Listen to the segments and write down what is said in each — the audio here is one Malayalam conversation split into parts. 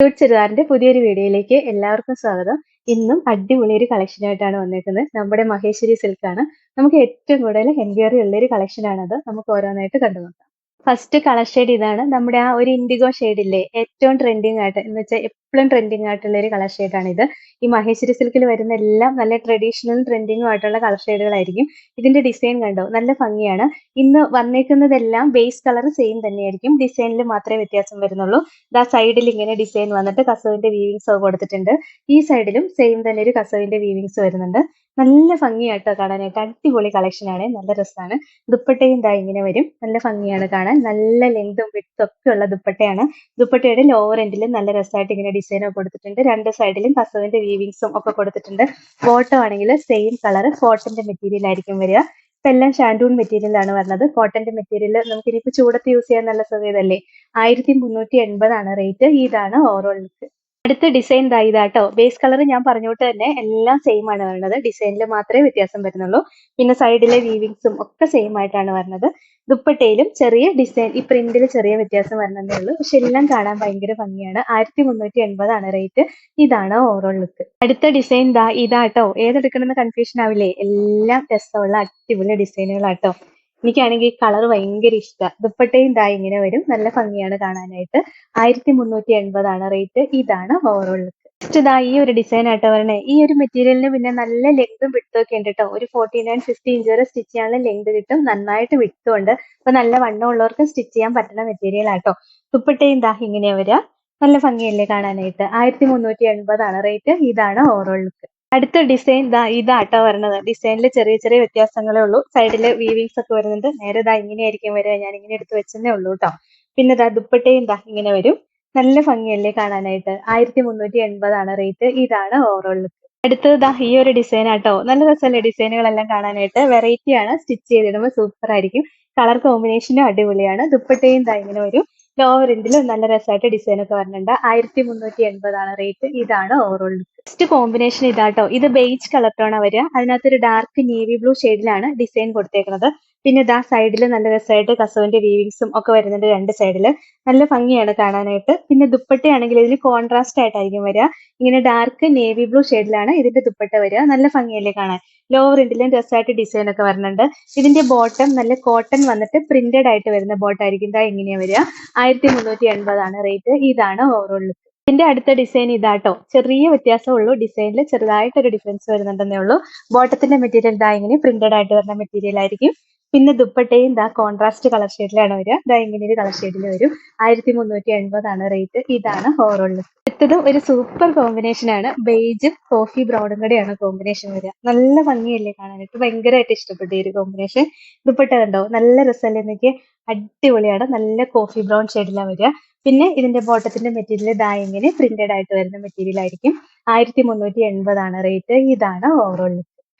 ക്യൂട്ട് ചുരിദാറിന്റെ പുതിയൊരു വീഡിയോയിലേക്ക് എല്ലാവർക്കും സ്വാഗതം. ഇന്നും അടിപൊളി ഒരു കളക്ഷൻ ആയിട്ടാണ് വന്നേക്കുന്നത്. നമ്മുടെ മഹേശ്വരി സിൽക്കാണ് നമുക്ക് ഏറ്റവും കൂടുതൽ എൻക്വയറി ഉള്ള ഒരു കളക്ഷൻ ആണത്. നമുക്ക് ഓരോന്നായിട്ട് കണ്ടു നോക്കാം ഫസ്റ്റ് കളർ ഷെയ്ഡ് ഇതാണ്. നമ്മുടെ ആ ഒരു ഇൻഡിഗോ ഷെയ്ഡ് ഇല്ലേ ഏറ്റവും ട്രെൻഡിങ് ആയിട്ട് എന്ന് വെച്ചാൽ എപ്പോഴും ട്രെൻഡിങ് ആയിട്ടുള്ള ഒരു കളർ ഷെയ്ഡാണ് ഇത് ഈ മഹേശ്വരി സിൽക്കിൽ വരുന്ന എല്ലാം നല്ല ട്രഡീഷണൽ ട്രെൻഡിങ്ങും ആയിട്ടുള്ള കളർ ഷെയ്ഡുകളായിരിക്കും ഇതിന്റെ ഡിസൈൻ കണ്ടോ? നല്ല ഭംഗിയാണ്. ഇന്ന് വന്നേക്കുന്നതെല്ലാം ബേസ് കളർ സെയിം തന്നെയായിരിക്കും. ഡിസൈനിൽ മാത്രമേ വ്യത്യാസം വരുന്നുള്ളൂ. ഇതാ സൈഡിൽ ഇങ്ങനെ ഡിസൈൻ വന്നിട്ട് കസവിന്റെ വീവിങ്സ് കൊടുത്തിട്ടുണ്ട്. ഈ സൈഡിലും സെയിം തന്നെ ഒരു കസവിന്റെ വീവിങ്സ് വരുന്നുണ്ട്. നല്ല ഭംഗിയാട്ടോ കാണാനായിട്ട്. അടിപൊളി കളക്ഷൻ ആണ്. നല്ല രസമാണ്. ദുപ്പട്ടയും ദാ ഇങ്ങനെ വരും. നല്ല ഭംഗിയാണ് കാണാൻ. നല്ല ലെങ്തും വിട്ടും ഒക്കെ ഉള്ള ദുപ്പട്ടയാണ്. ദുപ്പട്ടയുടെ ലോവർ എൻഡിൽ നല്ല രസമായിട്ട് ഇങ്ങനെ ഡിസൈൻ ഒക്കെ കൊടുത്തിട്ടുണ്ട്. രണ്ട് സൈഡിലും കസവിന്റെ വീവിങ്സും ഒക്കെ കൊടുത്തിട്ടുണ്ട്. ബോട്ടം ആണെങ്കിൽ സെയിം കളർ കോട്ടന്റെ മെറ്റീരിയൽ ആയിരിക്കും വരിക. ഇപ്പൊ എല്ലാം ഷാൻഡൂൺ മെറ്റീരിയൽ ആണ് വരുന്നത് കോട്ടന്റെ മെറ്റീരിയൽ നമുക്ക് ഇനിയിപ്പോ ചൂടത്ത് യൂസ് ചെയ്യാൻ നല്ല സുഖതല്ലേ ആയിരത്തി മുന്നൂറ്റി എൺപതാണ് റേറ്റ് ഇതാണ് ഓവറോൾ ലുക്ക് അടുത്ത ഡിസൈൻ ദാ ഇതാട്ടോ ബേസ് കളർ ഞാൻ പറഞ്ഞോട്ട് തന്നെ എല്ലാം സെയിം ആണ് വരുന്നത് ഡിസൈനിൽ മാത്രമേ വ്യത്യാസം വരുന്നുള്ളൂ. പിന്നെ സൈഡിലെ വീവിങ്സും ഒക്കെ സെയിം ആയിട്ടാണ് വരുന്നത് ദുപ്പട്ടയിലും ചെറിയ ഡിസൈൻ ഈ പ്രിന്റിൽ ചെറിയ വ്യത്യാസം വരണമെന്നേ ഉള്ളൂ. പക്ഷെ എല്ലാം കാണാൻ ഭയങ്കര ഭംഗിയാണ്. ആയിരത്തി മുന്നൂറ്റി എൺപതാണ് റേറ്റ് ഇതാണ് ഓവറോൾ ലുക്ക് അടുത്ത ഡിസൈൻ ദാ ഇതാട്ടോ ഏതെടുക്കണമെന്ന് കൺഫ്യൂഷൻ ആവില്ലേ? എല്ലാം രസമുള്ള അടിപൊളി ഡിസൈനുകളാട്ടോ എനിക്കാണെങ്കിൽ കളർ ഭയങ്കര ഇഷ്ടമാണ് ദുപ്പട്ടയും ഇതാ ഇങ്ങനെ വരും. നല്ല ഭംഗിയാണ് കാണാനായിട്ട്. ആയിരത്തി മുന്നൂറ്റി എൺപതാണ് റേറ്റ് ഇതാണ് ഓവറോൾ ലുക്ക് ഇതാ ഈ ഒരു ഡിസൈൻ ആയിട്ട് വരണേ ഈ ഒരു മെറ്റീരിയലിന് പിന്നെ നല്ല ലെങ്തും വിട്ടും ഒക്കെ ഉണ്ട് കേട്ടോ ഒരു ഫോർട്ടി നയൻ ഫിഫ്റ്റി ഇഞ്ച് വരെ സ്റ്റിച്ച് ചെയ്യാനുള്ള ലെങ്ത് കിട്ടും. നന്നായിട്ട് വിട്ടും ഉണ്ട്. അപ്പൊ നല്ല വണ്ണം ഉള്ളവർക്ക് സ്റ്റിച്ച് ചെയ്യാൻ പറ്റുന്ന മെറ്റീരിയൽ ആട്ടോ. ദുപ്പട്ടയും ദാ ഇങ്ങനെ വരിക നല്ല ഭംഗിയല്ലേ കാണാനായിട്ട്. ആയിരത്തി മുന്നൂറ്റി എൺപതാണ് റേറ്റ് ഇതാണ് ഓവറോൾ ലുക്ക് അടുത്ത ഡിസൈൻ ദാ ഇതാട്ടോ വരുന്നത് ഡിസൈനിൽ ചെറിയ ചെറിയ വ്യത്യാസങ്ങളേ ഉള്ളൂ. സൈഡിൽ വീവിങ്സ് ഒക്കെ വരുന്നുണ്ട്. നേരെ ദാ ഇങ്ങനെയായിരിക്കും വരിക. ഞാൻ ഇങ്ങനെ എടുത്ത് വെച്ചെന്നേ ഉള്ളൂ കേട്ടോ പിന്നെ ദാ ദുപ്പട്ടയും ദാ ഇങ്ങനെ വരും. നല്ല ഭംഗിയല്ലേ കാണാനായിട്ട്? ആയിരത്തി മുന്നൂറ്റി എൺപതാണ് റേറ്റ് ഇതാണ് ഓവറോൾ ലുക്ക് അടുത്തത് ദാ ഈ ഒരു ഡിസൈൻ ആട്ടോ. നല്ല രസമല്ലേ ഡിസൈനുകളെല്ലാം കാണാനായിട്ട്? വെറൈറ്റി ആണ്. സ്റ്റിച്ച് ചെയ്തിടുമ്പോൾ സൂപ്പർ ആയിരിക്കും. കളർ കോമ്പിനേഷനും അടിപൊളിയാണ്. ദുപ്പട്ടയും ദാ ഇങ്ങനെ വരും. എൻഡിൽ നല്ല രസമായിട്ട് ഡിസൈൻ ഒക്കെ വരുന്നുണ്ട് ആയിരത്തി മുന്നൂറ്റി എൺപതാണ് റേറ്റ് ഇതാണ് ഓവറോൾ നെക്സ്റ്റ് കോമ്പിനേഷൻ ഇതാട്ടോ. ഇത് ബേജ് ടോൺ വരിക. അതിനകത്തൊരു ഡാർക്ക് നേവി ബ്ലൂ ഷെയ്ഡിലാണ് ഡിസൈൻ കൊടുത്തേക്കുന്നത് പിന്നെ ഇതാ സൈഡിൽ നല്ല രസമായിട്ട് കസവിന്റെ വീവിങ്സും ഒക്കെ വരുന്നുണ്ട് രണ്ട് സൈഡിൽ നല്ല ഭംഗിയാണ് കാണാനായിട്ട്. പിന്നെ ദുപ്പട്ടയാണെങ്കിൽ ഇതിന് കോൺട്രാസ്റ്റ് ആയിട്ടായിരിക്കും വരിക. ഇങ്ങനെ ഡാർക്ക് നേവി ബ്ലൂ ഷെയ്ഡിലാണ് ഇതിന്റെ ദുപ്പട്ട വരിക. നല്ല ഭംഗിയല്ലേ കാണാൻ? ലോവർ എൻഡിലും രസമായിട്ട് ഡിസൈൻ ഒക്കെ വരുന്നുണ്ട് ഇതിന്റെ ബോട്ടം നല്ല കോട്ടൺ വന്നിട്ട് പ്രിന്റഡ് ആയിട്ട് വരുന്ന ബോട്ടം ആയിരിക്കും. ഇതാ എങ്ങനെയാ വരിക. ആയിരത്തി മുന്നൂറ്റി എൺപതാണ് റേറ്റ് ഇതാണ് ഓവറോൾ ലുക്ക് ഇതിന്റെ അടുത്ത ഡിസൈൻ ഇതാട്ടോ. ചെറിയ വ്യത്യാസമേ ഉള്ളൂ. ഡിസൈനിൽ ചെറുതായിട്ടൊരു ഡിഫറൻസ് വരുന്നുണ്ടെന്നേ ഉള്ളൂ. ബോട്ടത്തിന്റെ മെറ്റീരിയൽ ഇതാ ഇങ്ങനെ പ്രിന്റഡ് ആയിട്ട് വരുന്ന മെറ്റീരിയൽ ആയിരിക്കും. പിന്നെ ദുപ്പട്ടയും ഇതാ കോൺട്രാസ്റ്റ് കളർ ഷെയ്ഡിലാണ് വരിക. ദാ ഇങ്ങനെ ഒരു കളർ ഷെയ്ഡിൽ വരും. ആയിരത്തി മുന്നൂറ്റി എൺപതാണ് റേറ്റ് ഇതാണ് ഓവറോൾ അടുത്തതും ഒരു സൂപ്പർ കോമ്പിനേഷൻ ആണ്. ബേജും കോഫി ബ്രൗണും കൂടെയാണ് കോമ്പിനേഷൻ വരിക. നല്ല ഭംഗിയല്ലേ കാണാനായിട്ട് ഭയങ്കരമായിട്ട് ഇഷ്ടപ്പെട്ട ഒരു കോമ്പിനേഷൻ ദുപ്പട്ട കണ്ടോ? നല്ല രസമല്ലേ എനിക്ക് അടിപൊളിയാണ്. നല്ല കോഫി ബ്രൗൺ ഷെയ്ഡിലാണ് വരിക. പിന്നെ ഇതിന്റെ ബോട്ടത്തിന്റെ മെറ്റീരിയൽ ദാ ഇങ്ങനെ പ്രിന്റഡ് ആയിട്ട് വരുന്ന മെറ്റീരിയൽ ആയിരിക്കും. ആയിരത്തി മുന്നൂറ്റി എൺപതാണ് റേറ്റ് ഇതാണ് ഓവറോൾ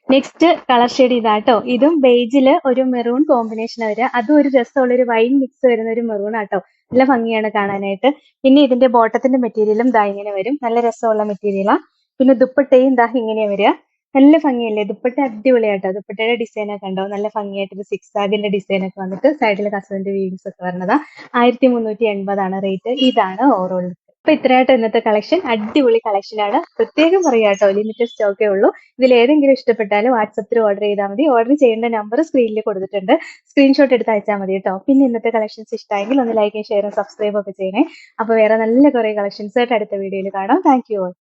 നെക്സ്റ്റ് കളർ ഷെയ്ഡ് ഇതാട്ടോ. ഇതും ബേജിൽ ഒരു മെറൂൺ കോമ്പിനേഷൻ വരിക. അതും ഒരു രസമുള്ള ഒരു വൈൻ മിക്സ് വരുന്ന ഒരു മെറൂൺ ആട്ടോ. നല്ല ഭംഗിയാണ് കാണാനായിട്ട്. പിന്നെ ഇതിന്റെ ബോട്ടത്തിന്റെ മെറ്റീരിയലും ദാ ഇങ്ങനെ വരും. നല്ല രസമുള്ള മെറ്റീരിയലാ പിന്നെ ദുപ്പട്ടയും ദാ ഇങ്ങനെ വരിക. നല്ല ഭംഗിയല്ലേ? ദുപ്പട്ട അടിപൊളിയാട്ടോ. ദുപ്പട്ടയുടെ ഡിസൈൻ ഒക്കെ ഉണ്ടോ നല്ല ഭംഗിയായിട്ട് ഒരു സിക്സ് ആഗിന്റെ ഡിസൈൻ ഒക്കെ വന്നിട്ട് സൈഡിൽ കസവിന്റെ വീവിങ്സ് ഒക്കെ വരുന്നതാ ആയിരത്തി മുന്നൂറ്റി എൺപതാണ് റേറ്റ് ഇതാണ് ഓവറോൾ അപ്പൊ ഇത്രയായിട്ട് ഇന്നത്തെ കളക്ഷൻ അടിപൊളി കളക്ഷൻ ആണ്. പ്രത്യേകം പറയാട്ടോ ലിമിറ്റഡ് സ്റ്റോക്കേ ഉള്ളൂ. ഇതിൽ ഏതെങ്കിലും ഇഷ്ടപ്പെട്ടാലും വാട്സപ്പിൽ ഓർഡർ ചെയ്താൽ മതി. ഓർഡർ ചെയ്യേണ്ട നമ്പർ സ്ക്രീനിൽ കൊടുത്തിട്ടുണ്ട്. സ്ക്രീൻഷോട്ട് എടുത്ത് അയച്ചാൽ മതി കേട്ടോ. പിന്നെ ഇന്നത്തെ കളക്ഷൻസ് ഇഷ്ടമായെങ്കിൽ ഒന്ന് ലൈക്കും ഷെയറും സബ്സ്ക്രൈബ് ഒക്കെ ചെയ്യണേ. അപ്പൊ വേറെ നല്ല കുറെ കളക്ഷൻസ് ആയിട്ട് അടുത്ത വീഡിയോയിൽ കാണാം. Thank you all